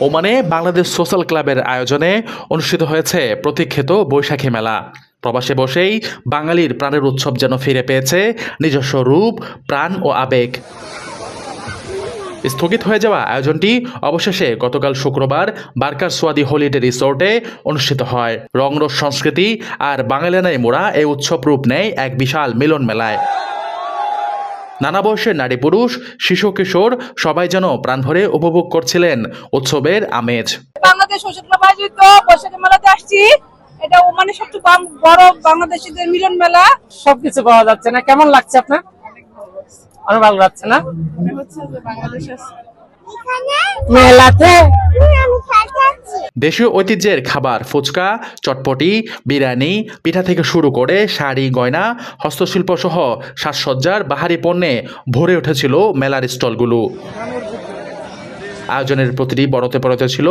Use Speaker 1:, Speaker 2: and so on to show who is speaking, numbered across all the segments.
Speaker 1: ওমানে বাংলাদেশ সোশ্যাল ক্লাবের আয়োজনে অনুষ্ঠিত হয়েছে প্রতীক্ষিত বৈশাখী মেলা। প্রবাসে বসেই বাঙালির প্রাণের উৎসব যেন ফিরে পেয়েছে নিজস্ব রূপ, প্রাণ ও আবেগ। স্থগিত হয়ে যাওয়া আয়োজনটি অবশেষে গতকাল শুক্রবার বার্কার সোয়াদি হলিডে রিসোর্টে অনুষ্ঠিত হয়। রংরস সংস্কৃতি আর বাঙালিয়ানায় মোড়া এই উৎসব রূপ নেয় এক বিশাল মিলন মেলায়। নানা বয়সের নারী পুরুষ শিশু কিশোর সবাই যেন প্রাণ ভরে উপভোগ করছিলেন উৎসবের আমেজ।
Speaker 2: বাংলাদেশ আয়োজিত বৈশাখী মেলাতে আসছি। এটা ওমানে সবচেয়ে বাম- বড় বাংলাদেশিদের মিলন মেলা।
Speaker 3: সবকিছু পাওয়া যাচ্ছে না। কেমন লাগছে আপনার? অনেক ভালো লাগছে না? মেলাতে?
Speaker 1: দেশীয় ঐতিহ্যের খাবার, ফুচকা, চটপটি, বিরিয়ানি, পিঠা থেকে শুরু করে শাড়ি, গয়না হস্তশিল্প সহ সাজসজ্জার বাহারি পণ্যে ভরে উঠেছিল মেলার স্টলগুলো। আয়োজনের প্রতিটি বড়তে পড়তে ছিল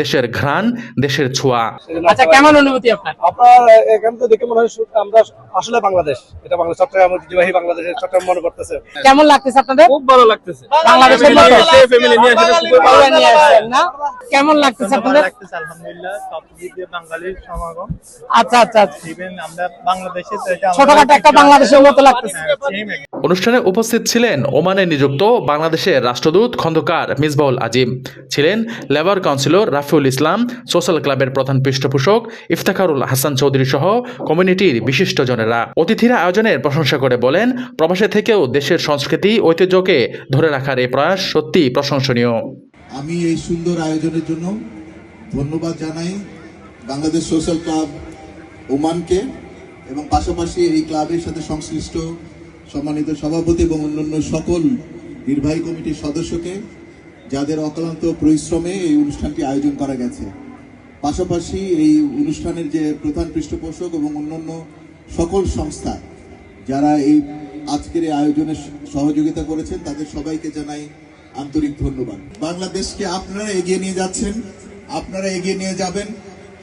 Speaker 1: দেশের ঘ্রাণ দেশের ছোঁয়া।
Speaker 3: আচ্ছা কেমন অনুভূতি আপনার?
Speaker 4: আপনার এখান থেকে দেখে মনে হয় আমরা আসলে বাংলাদেশ। এটা বাংলাদেশ চট্টগ্রাম ঐতিহ্যবাহী বাংলাদেশের চট্টগ্রাম মনে করতেছে।
Speaker 3: কেমন লাগতেছে আপনাদের?
Speaker 4: খুব ভালো লাগতেছে।
Speaker 3: বাংলাদেশের মতো।
Speaker 4: ফ্যামিলি নিয়ে আসলে খুবই ভালো
Speaker 3: আসছেন না? কেমন লাগতেছে আপনাদের?
Speaker 5: লাগতেছে আলহামদুলিল্লাহ। সব দিক দিয়ে বাঙালির সমাগম।
Speaker 3: আচ্ছা আচ্ছা আচ্ছা।
Speaker 5: ইভেন আমরা বাংলাদেশে তো এটা
Speaker 3: ছোটখাটো একটা বাংলাদেশের মতো লাগতেছে।
Speaker 1: অনুষ্ঠানে উপস্থিত ছিলেন ওমানে নিযুক্ত বাংলাদেশের রাষ্ট্রদূত খন্দকার মিসবাউল আজিম ছিলেন। Labour councillor Rafiul Islam, social ক্লাবের প্রধান পৃষ্ঠপোষক ইফতেখারুল হাসান চৌধুরী সহ কমিউনিটির বিশিষ্টজনেরা। অতিথিরা আয়োজনের প্রশংসা করে বলেন, প্রবাসে থেকেও দেশের সংস্কৃতি, ঐতিহ্যকে ধরে রাখার এই প্রয়াস সত্যি প্রশংসনীয়।
Speaker 6: আমি এই সুন্দর আয়োজনের জন্য ধন্যবাদ জানাই বাংলাদেশ সোশ্যাল ক্লাব ওমানকে এবং পাশাপাশি এই ক্লাবের সাথে সংশ্লিষ্ট সম্মানিত সভাপতি এবং অন্যান্য সকল নির্বাহী কমিটির সদস্যকে যাদের অক্লান্ত পরিশ্রমে এই অনুষ্ঠানটি আয়োজন করা গেছে। পাশাপাশি এই অনুষ্ঠানের যে প্রধান পৃষ্ঠপোষক এবং অন্যান্য সকল সংস্থা যারা এই আজকের এই আয়োজনে সহযোগিতা করেছেন, তাদের সবাইকে জানাই আন্তরিক ধন্যবাদ। বাংলাদেশকে আপনারা এগিয়ে নিয়ে যাচ্ছেন, আপনারা এগিয়ে নিয়ে যাবেন,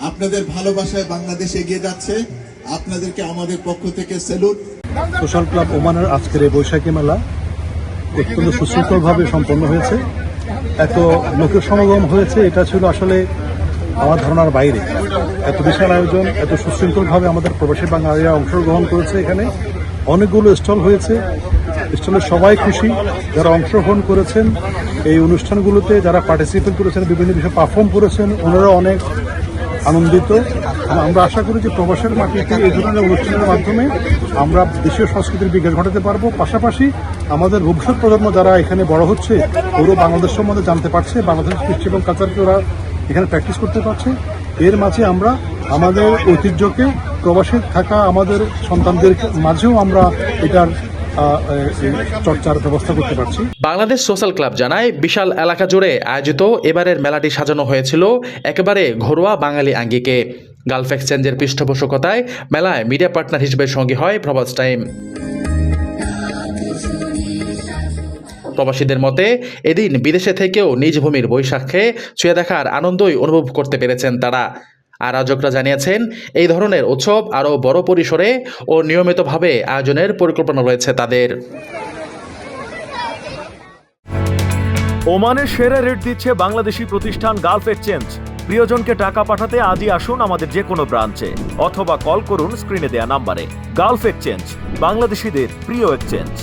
Speaker 6: আপনাদের ভালোবাসায় বাংলাদেশ এগিয়ে যাচ্ছে, আপনাদেরকে আমাদের পক্ষ থেকে স্যালুট
Speaker 7: সোশ্যাল ক্লাব ওমানের আজকের এই বৈশাখী মেলা অত্যন্ত সুশৃঙ্খলভাবে সম্পন্ন হয়েছে। এত লোকের সমাগম হয়েছে, এটা ছিল আসলে আমার ধারণার বাইরে। এত বিশাল আয়োজন, এত সুশৃঙ্খলভাবে আমাদের প্রবাসী বাঙালিরা অংশগ্রহণ করেছে এখানে। অনেকগুলো স্টল হয়েছে। স্টলে সবাই খুশি যারা অংশগ্রহণ করেছেন। এই অনুষ্ঠানগুলোতে যারা পার্টিসিপেট করেছেন, বিভিন্ন বিষয়ে পারফর্ম করেছেন, ওনারা অনেক আনন্দিত। আমরা আশা করি যে প্রবাসের মাটিতে এই ধরনের অনুষ্ঠানের মাধ্যমে আমরা দেশীয় সংস্কৃতির বিকাশ ঘটাতে পারব। পাশাপাশি আমাদের ভবিষ্যৎ প্রজন্ম যারা এখানে বড় হচ্ছে ওরা বাংলাদেশ সম্বন্ধে জানতে পারছে বাংলাদেশ কৃষ্টি এবং কালচারকে ওরা এখানে প্র্যাকটিস করতে পারছে। এর মাঝে আমরা আমাদের ঐতিহ্যকে প্রবাসে থাকা আমাদের সন্তানদের মাঝেও আমরা এটার চর্চার ব্যবস্থা করতে পারছি।
Speaker 1: বাংলাদেশ সোশ্যাল ক্লাব জানায়, বিশাল এলাকা জুড়ে আয়োজিত এবারের মেলাটি সাজানো হয়েছিল একেবারে ঘরোয়া বাঙালি আঙ্গিকে। গালফ এক্সচেঞ্জের পৃষ্ঠপোষকতায় মেলায় মিডিয়া পার্টনার হিসেবে সঙ্গী হয় প্রবাস টাইম প্রবাসীদের মতে, এদিন বিদেশে থেকেও নিজ ভূমির বৈশাখে ছুঁয়ে দেখার আনন্দই অনুভব করতে পেরেছেন তারা। আয়োজকরা জানিয়েছেন, এই ধরনের উৎসব আরও বড় পরিসরে ও নিয়মিতভাবে আয়োজনের পরিকল্পনা রয়েছে তাদের।
Speaker 8: ওমানের সেরা রেট দিচ্ছে বাংলাদেশি প্রতিষ্ঠান গালফ এক্সচেঞ্জ। প্রিয়জনকে টাকা পাঠাতে আজই আসুন আমাদের যে কোনো ব্রাঞ্চে, অথবা কল করুন স্ক্রিনে দেয়া নাম্বারে। গালফ এক্সচেঞ্জ, বাংলাদেশিদের প্রিয় এক্সচেঞ্জ।